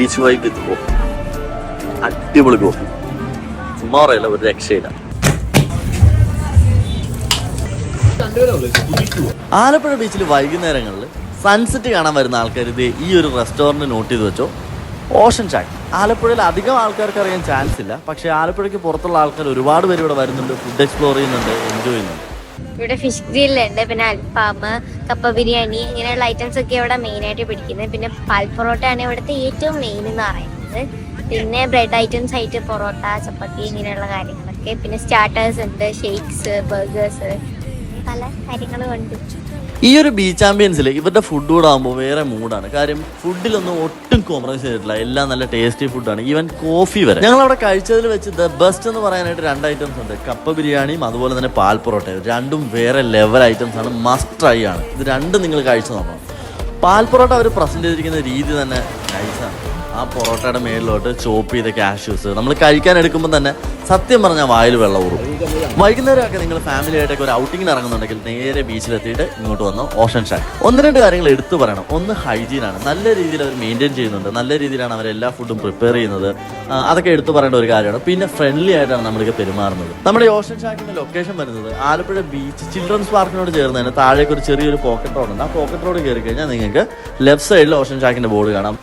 Beach vibe അടിപൊളി coffee ചുമ്മാ പറയല്ല ഒരു രക്ഷയില്ല. ആലപ്പുഴ ബീച്ചിൽ വൈകുന്നേരങ്ങളിൽ സൺസെറ്റ് കാണാൻ വരുന്ന ആൾക്കാർ ഇത് ഈ ഒരു റെസ്റ്റോറന്റ് നോട്ട് ചെയ്ത് വെച്ചോ. ഓഷൻ ചാക്ക് ആലപ്പുഴയിൽ അധികം ആൾക്കാർക്ക് അറിയാൻ ചാൻസ് ഇല്ല. പക്ഷേ ആലപ്പുഴയ്ക്ക് പുറത്തുള്ള ആൾക്കാർ ഒരുപാട് പേര് ഇവിടെ വരുന്നുണ്ട് ഫുഡ് എക്സ്പ്ലോർ ചെയ്യുന്നുണ്ട് എൻജോയ് ചെയ്യുന്നുണ്ട്. ഇവിടെ ഫിഷ് ഗ്രില്ലുണ്ട് പിന്നെ അൽഫാം കപ്പ ബിരിയാണി ഇങ്ങനെയുള്ള ഐറ്റംസ് ഒക്കെ ഇവിടെ മെയിൻ ആയിട്ട് പിടിക്കുന്നത്. പിന്നെ പാൽ പൊറോട്ട ആണ് ഇവിടുത്തെ ഏറ്റവും മെയിൻ എന്ന് പറയുന്നത്. പിന്നെ ബ്രെഡ് ഐറ്റംസ് ആയിട്ട് പൊറോട്ട ചപ്പാത്തി ഇങ്ങനെയുള്ള കാര്യങ്ങളൊക്കെ. പിന്നെ സ്റ്റാർട്ടേഴ്സ് ഉണ്ട് ഷേക്സ് ബർഗേഴ്സ് ഈ ഒരു ബീച്ച് ചാമ്പ്യൻസിൽ ഇവരുടെ ഫുഡ് കൂടെ ആകുമ്പോൾ വേറെ മൂഡാണ് കാര്യം ഫുഡിലൊന്നും ഒട്ടും കോംപ്രമൈസ് ചെയ്തിട്ടില്ല. എല്ലാം നല്ല ടേസ്റ്റി ഫുഡാണ് ഈവൻ കോഫി വരെ. ഞങ്ങൾ അവിടെ കഴിച്ചതിൽ വെച്ച് ദ ബെസ്റ്റ് എന്ന് പറയാനായിട്ട് രണ്ട് ഐറ്റംസ് ഉണ്ട്. കപ്പ ബിരിയാണിയും അതുപോലെ തന്നെ പാൽ പൊറോട്ടയും. രണ്ടും വേറെ ലെവൽ ഐറ്റംസ് ആണ്. മസ്റ്റ് ട്രൈ ആണ്. ഇത് രണ്ടും നിങ്ങൾ കഴിച്ചു നോക്കണം. പാൽ പൊറോട്ട അവർ പ്രസന്റ് ചെയ്തിരിക്കുന്ന രീതി തന്നെ നൈസാണ് ആ പൊറോട്ടയുടെ മേളിലോട്ട് ചോപ്പ് ചെയ്ത കാഷ്യൂസ് നമ്മൾ കഴിക്കാൻ എടുക്കുമ്പോൾ തന്നെ സത്യം പറഞ്ഞാൽ വായിൽ വെള്ളം ഊറും. വൈകുന്നേരമൊക്കെ നിങ്ങൾ ഫാമിലി ആയിട്ടൊക്കെ ഒരു ഔട്ടിങ്ങിന് ഇറങ്ങുന്നുണ്ടെങ്കിൽ നേരെ ബീച്ചിലെത്തിയിട്ട് ഇങ്ങോട്ട് വന്ന് ഓഷൻ ഷാക്ക് ഒന്ന് രണ്ട് കാര്യങ്ങൾ എടുത്തു പറയണം. ഒന്ന് ഹൈജീൻ ആണ്. നല്ല രീതിയിൽ അവർ മെയിന്റെയിൻ ചെയ്യുന്നുണ്ട്. നല്ല രീതിയിലാണ് അവർ എല്ലാ ഫുഡും പ്രിപ്പയർ ചെയ്യുന്നത്. അതൊക്കെ എടുത്തു പറയേണ്ട ഒരു കാര്യമാണ്. പിന്നെ ഫ്രണ്ട്ലി ആയിട്ടാണ് നമ്മൾക്ക് പെരുമാറുന്നത്. നമ്മുടെ ഓഷൻ ഷാക്കിന്റെ ലൊക്കേഷൻ വരുന്നത് ആലപ്പുഴ ബീച്ച് ചിൽഡ്രൻസ് പാർക്കിനോട് ചേർന്ന് തന്നെ താഴേക്ക് ഒരു ചെറിയൊരു പോക്കറ്റ് റോഡ് ഉണ്ട്. ആ പോക്കറ്റ് റോഡ് കയറി കഴിഞ്ഞാൽ നിങ്ങൾക്ക് ലെഫ്റ്റ് സൈഡിൽ ഓഷൻ ഷാക്കിന്റെ ബോർഡ് കാണാം.